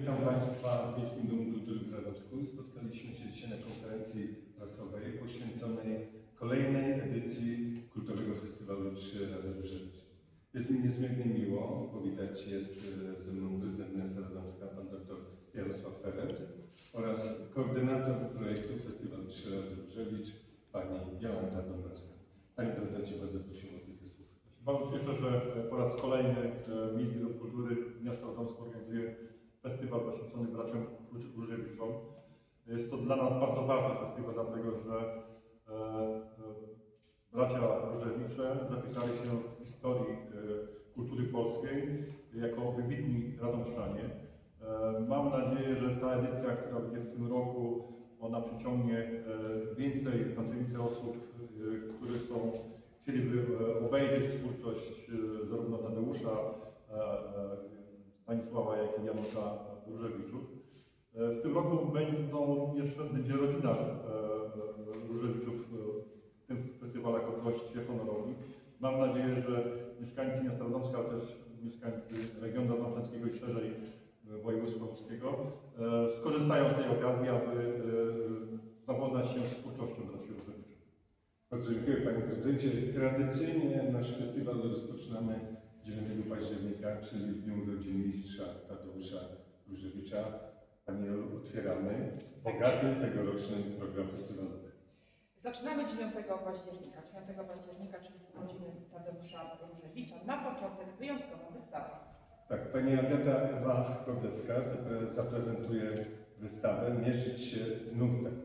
Witam Państwa w Miejskim Domu Kultury w Radomsku. Spotkaliśmy się dzisiaj na konferencji prasowej poświęconej kolejnej edycji Kulturowego Festiwalu Trzy razy Różewicz. Jest mi niezmiernie miło powitać, jest e, ze mną prezydent miasta Radomska, pan dr Jarosław Ferenc oraz koordynator projektu Festiwal Trzy razy Różewicz, pani Jolanta Dąbrowska. Panie prezydencie, bardzo prosimy o kilka słów. Bardzo cieszę, że po raz kolejny e, Miejski Dom Kultury miasta Radomsko organizuje festiwal poświęcony braciom Róż- Różewiczom. Jest to dla nas bardzo ważny festiwal, dlatego że e, e, bracia Różewicze zapisali się w historii e, kultury polskiej jako wybitni radomszczanie. E, Mam nadzieję, że ta edycja, która będzie w tym roku, ona przyciągnie e, więcej, znacznie więcej osób, e, które są chcieliby e, obejrzeć twórczość e, zarówno Tadeusza, Stanisława, jak i Janusza Różewiczów. E, W tym roku będą również, będzie rodzina e, e, Różewiczów w tym festiwalu jako goście honorowi. Mam nadzieję, że mieszkańcy miasta Radomska, ale też mieszkańcy regionu radomskiego i szerzej województwa łódzkiego e, skorzystają z tej okazji, aby zapoznać się z twórczością Różewiczów. Bardzo dziękuję Panie Prezydencie. Tradycyjnie nasz festiwal rozpoczynamy 9 października, czyli w dniu urodzin mistrza Tadeusza Różewicza. Panie Jolu, otwieramy bogaty tegoroczny program festiwalowy. Zaczynamy 9 października. 9 października, czyli w urodziny Tadeusza Różewicza. Na początek wyjątkową wystawę. Tak, Pani Agata Ewa Kordecka zapre- zaprezentuje wystawę Mierzyć się z nurtem.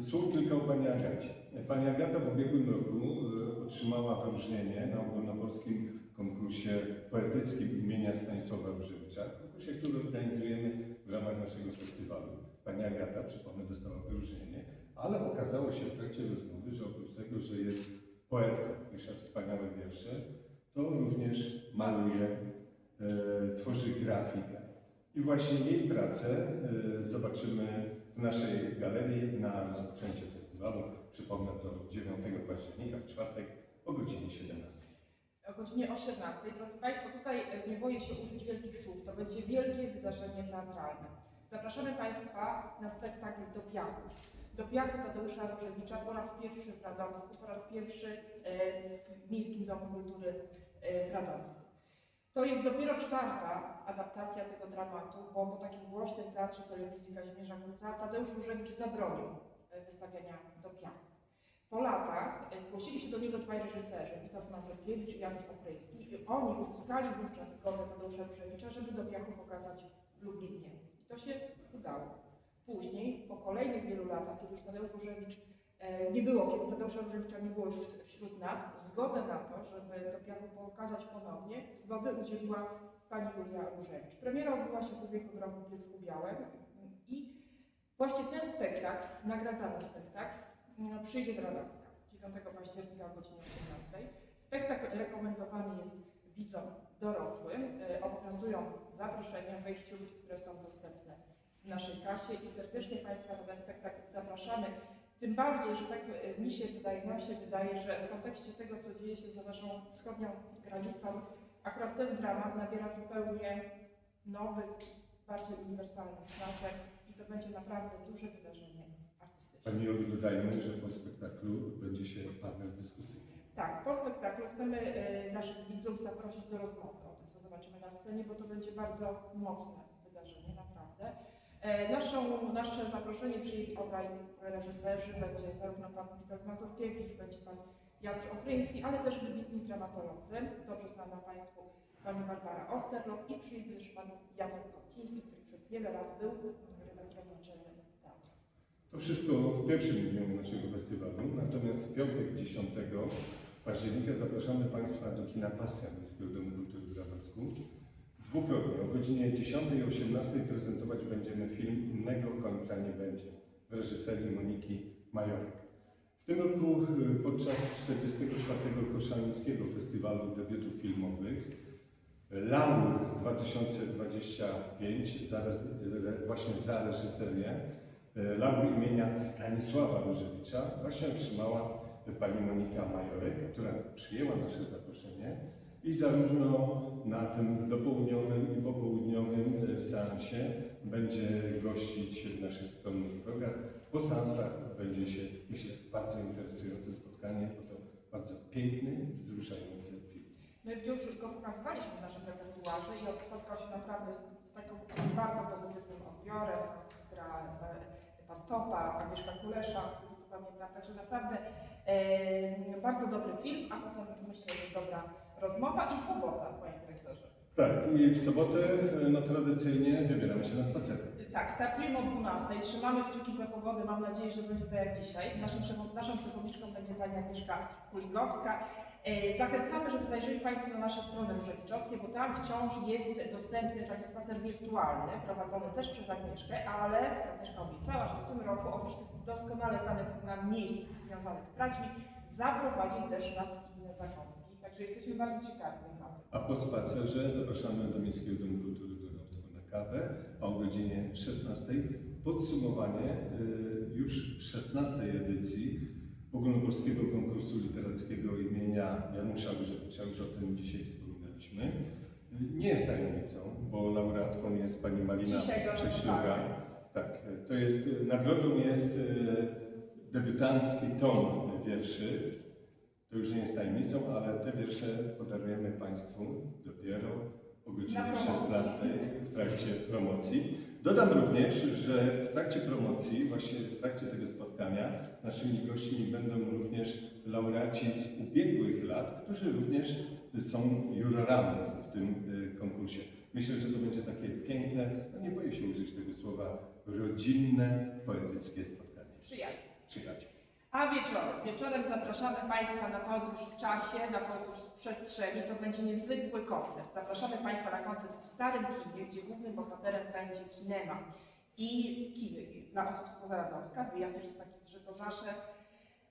Słów kilka o Pani Agacie. Pani Agata w ubiegłym roku e, otrzymała wyróżnienie na ogólnopolskim konkursie poetyckim imienia Stanisława Różewicza, konkursie, który organizujemy w ramach naszego festiwalu. Pani Agata, przypomnę, dostała wyróżnienie, ale okazało się w trakcie rozmowy, że oprócz tego, że jest poetką, pisze wspaniałe wiersze, to również maluje, e, tworzy grafikę. I właśnie jej pracę e, zobaczymy w naszej galerii na rozpoczęcie festiwalu. Przypomnę to 9 października w czwartek o godzinie 17. O godzinie 18. Drodzy Państwo, tutaj e, nie boję się użyć wielkich słów. To będzie wielkie wydarzenie teatralne. Zapraszamy Państwa na spektakl Do Piachu. Do Piachu Tadeusza Różewicza po raz pierwszy w Radomsku, po raz pierwszy e, w Miejskim Domu Kultury e, w Radomsku. To jest dopiero czwarta adaptacja tego dramatu, bo po takim głośnym teatrze telewizji Kazimierza Kulca Tadeusz Różewicz zabronił wystawiania. Po latach e, zgłosili się do niego dwaj reżyserzy, Witold Mazurkiewicz i Janusz Opryński i oni uzyskali wówczas zgodę Tadeusza Różewicza, żeby do piachu pokazać w Lublinie. I to się udało. Później, po kolejnych wielu latach, kiedy już Tadeusz Różewicz e, nie było, kiedy Tadeusza Różewicza nie było już wśród nas, zgodę na to, żeby do piachu pokazać ponownie, zgody udzieliła pani Julia Różewicz. Premiera odbyła się w ubiegłym roku w Bielsku Białym i właśnie ten spektakl, nagradzany spektakl, przyjdzie do Radomska 9 października o godzinie 18. Spektakl rekomendowany jest widzom dorosłym. E, Obowiązują zaproszenia, wejściówki, które są dostępne w naszej kasie i serdecznie Państwa na ten spektakl zapraszamy. Tym bardziej, że tak e, mi się wydaje, nam się wydaje, że w kontekście tego, co dzieje się za naszą wschodnią granicą, akurat ten dramat nabiera zupełnie nowych, bardziej uniwersalnych znaczeń i to będzie naprawdę duże wydarzenie. Pani Jolu, dodajmy, że po spektaklu będzie się panel dyskusyjny. Tak, po spektaklu chcemy e, naszych widzów zaprosić do rozmowy o tym, co zobaczymy na scenie, bo to będzie bardzo mocne wydarzenie, naprawdę. E, Naszą, nasze zaproszenie przyjęli obaj reżyserzy, będzie zarówno pan Witold Mazurkiewicz, będzie pan Janusz Opryński, ale też wybitni dramatolodzy, dobrze znana Państwu pani Barbara Osterlow i przyjdzie też pan Jacek Kociński, który przez wiele lat był redaktorem naczelnym. To wszystko w pierwszym dniu naszego festiwalu, natomiast w piątek 10 października zapraszamy Państwa do kina Pasja Miejskiego Domu Kultury w. Dwukrotnie o godzinie 10 i 18 prezentować będziemy film Innego końca nie będzie w reżyserii Moniki Majorek. W tym roku y, podczas 44. Koszalińskiego Festiwalu Debiutów Filmowych Laur 2025 za, właśnie za reżyserię laur imienia Stanisława Różewicza właśnie otrzymała pani Monika Majorek, która przyjęła nasze zaproszenie I zarówno na tym dopołudniowym i popołudniowym e, seansie będzie gościć w naszych skromnych progach. Po seansach będzie się, myślę, bardzo interesujące spotkanie, bo to bardzo piękny, wzruszający film. My już go pokazywaliśmy w naszym repertuarze i on spotkał się naprawdę z, z taką bardzo pozytywnym odbiorem. Gra e, Topa, Agnieszka Kulesza, z tego co pamiętam. Także naprawdę e, bardzo dobry film, a potem myślę, że dobra rozmowa i sobota, panie dyrektorze. Tak, i w sobotę e, no, tradycyjnie wybieramy się na spacer. Tak, startujemy o 12. Trzymamy kciuki za pogodę. Mam nadzieję, że będzie to jak dzisiaj. Naszą przewodniczką będzie pani Agnieszka Kuligowska. E, Zachęcamy, żeby zajrzeli Państwo na nasze strony różewiczowskie, bo tam wciąż jest dostępny taki spacer wirtualny, prowadzony też przez Agnieszkę, ale Agnieszka obiecała, że w tym roku oprócz tych doskonale znanych nam miejsc związanych z braćmi, zaprowadzi też nas inne zakątki. Także jesteśmy bardzo ciekawi. A po spacerze zapraszamy do Miejskiego Domu Kultury Radomsku na kawę, a o godzinie 16 podsumowanie y, już 16 edycji Ogólnopolskiego Konkursu Literackiego imienia Janusza Różewicza, już o tym dzisiaj wspominaliśmy. Nie jest tajemnicą, bo laureatką jest pani Malina Prześluga. Tak, to jest, nagrodą jest y, debiutancki tom wierszy. To już nie jest tajemnicą, ale te wiersze podarujemy Państwu dopiero o godzinie promocji. 16 w trakcie promocji. Dodam również, że w trakcie promocji, właśnie w trakcie tego spotkania, naszymi gośćmi będą również laureaci z ubiegłych lat, którzy również są jurorami w tym y, konkursie. Myślę, że to będzie takie piękne, no nie boję się użyć tego słowa, rodzinne, poetyckie spotkanie. Przyjaciół. Przyjaciół. A wieczorem, wieczorem zapraszamy Państwa na podróż w czasie, na podróż w przestrzeni. To będzie niezwykły koncert. Zapraszamy Państwa na koncert w Starym Kinie, gdzie głównym bohaterem będzie kinema i kiny dla osób spoza Radomska. Wyjaśnię, że, taki, że to nasze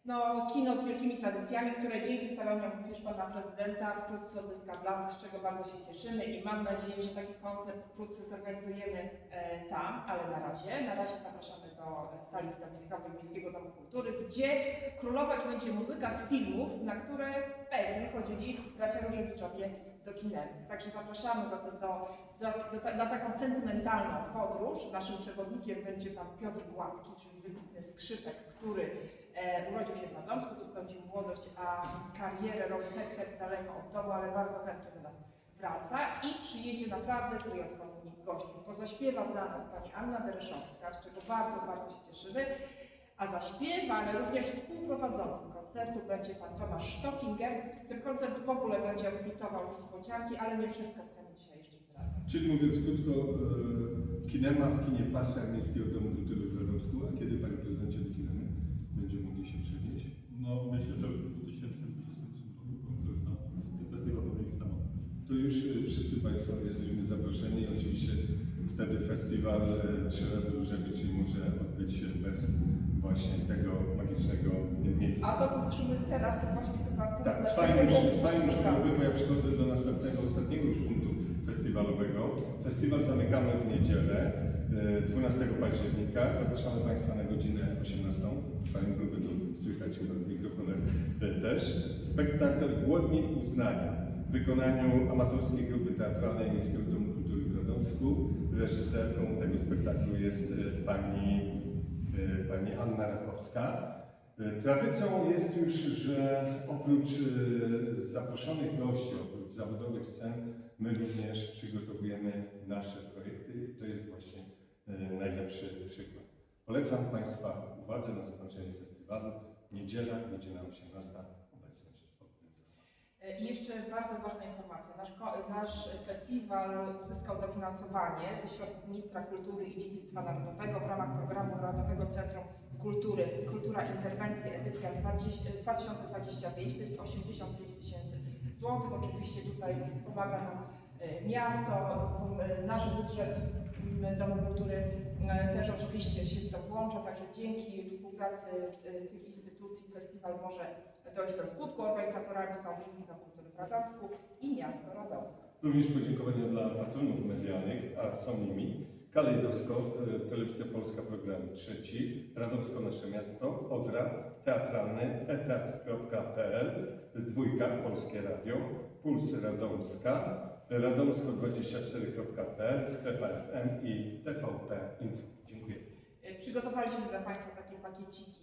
no, kino z wielkimi tradycjami, które dzięki staraniom również Pana Prezydenta wkrótce odzyska blask, z czego bardzo się cieszymy i mam nadzieję, że taki koncert wkrótce zorganizujemy e, tam, ale na razie, na razie zapraszamy do e, sali widowiskowej Miejskiego Domu Kultury, gdzie królować będzie muzyka z filmów, na które pewnie chodzili bracia Różewiczowie do kinemu. Także zapraszamy do, do, do, do, na taką sentymentalną podróż. Naszym przewodnikiem będzie pan Piotr Gładki, czyli wybitny skrzypek, który urodził się w Radomsku, tu spędził młodość, a karierę robi het, het daleko od domu, ale bardzo chętnie do nas wraca i przyjedzie naprawdę z wyjątkowymi gośćmi, bo zaśpiewa dla nas pani Anna Dereszowska, z czego bardzo, bardzo się cieszymy, a zaśpiewa, ale również współprowadzącym koncertu będzie pan Tomasz Stockinger. Ten koncert w ogóle będzie obfitował w niespodzianki, ale nie wszystko chcemy dzisiaj jeszcze zdradzać. Czyli mówiąc krótko, e, kinema w kinie Pasach Miejskiego Domu Kultury w Radomsku, a kiedy Panie Prezydencie do kinemy będziemy mogli się przenieść? No myślę, że w 2020 roku na festiwal będzie temat. To już e, wszyscy Państwo jesteśmy zaproszeni. Oczywiście wtedy festiwal e, Trzy razy Różewicz nie może odbyć się bez właśnie tego magicznego miejsca. A to, co słyszymy teraz, to właśnie chyba Tak, trwają następnego już, próby, bo ja przychodzę do następnego, ostatniego już punktu festiwalowego. Festiwal zamykamy w niedzielę, e, 12 października. Zapraszamy Państwa na godzinę 18. Trwają próby, tu słychać chyba w mikrofonach e, też. Spektakl Głodni Uznania w wykonaniu amatorskiej grupy teatralnej Miejskiego Domu Kultury w Radomsku. Reżyserką tego spektaklu jest e, pani, e, pani Anna Rakowska. E, Tradycją jest już, że oprócz e, zaproszonych gości, oprócz zawodowych scen, my również przygotowujemy nasze projekty. To jest właśnie e, najlepszy przykład. Polecam Państwa uwadze na zakończenie festiwalu. Niedziela, godzina 18, obecność. E, I jeszcze bardzo ważna informacja. Nasz, nasz festiwal uzyskał dofinansowanie ze środków Ministra Kultury i Dziedzictwa Narodowego w ramach programu Narodowego Centrum Kultury Kultura Interwencji edycja 20, 2025. To jest 85 tysięcy złotych. Oczywiście tutaj pomaga nam e, miasto, nasz budżet Domu Kultury też oczywiście się w to włącza, także dzięki współpracy e, tych instytucji festiwal może dojść do skutku. Organizatorami są Miejski Dom Kultury w Radomsku i miasto Radomsko. Również podziękowania dla patronów medialnych, a są nimi Kalejdoskop, e, Telewizja Polska, program trzeci, Radomsko Nasze Miasto, Odra, Teatralny, etat.pl, Dwójka, Polskie Radio, Puls Radomska, radomsko24.pl, Strefa FM i TVP Info. Dziękuję. E, Przygotowaliśmy dla Państwa takie pakieciki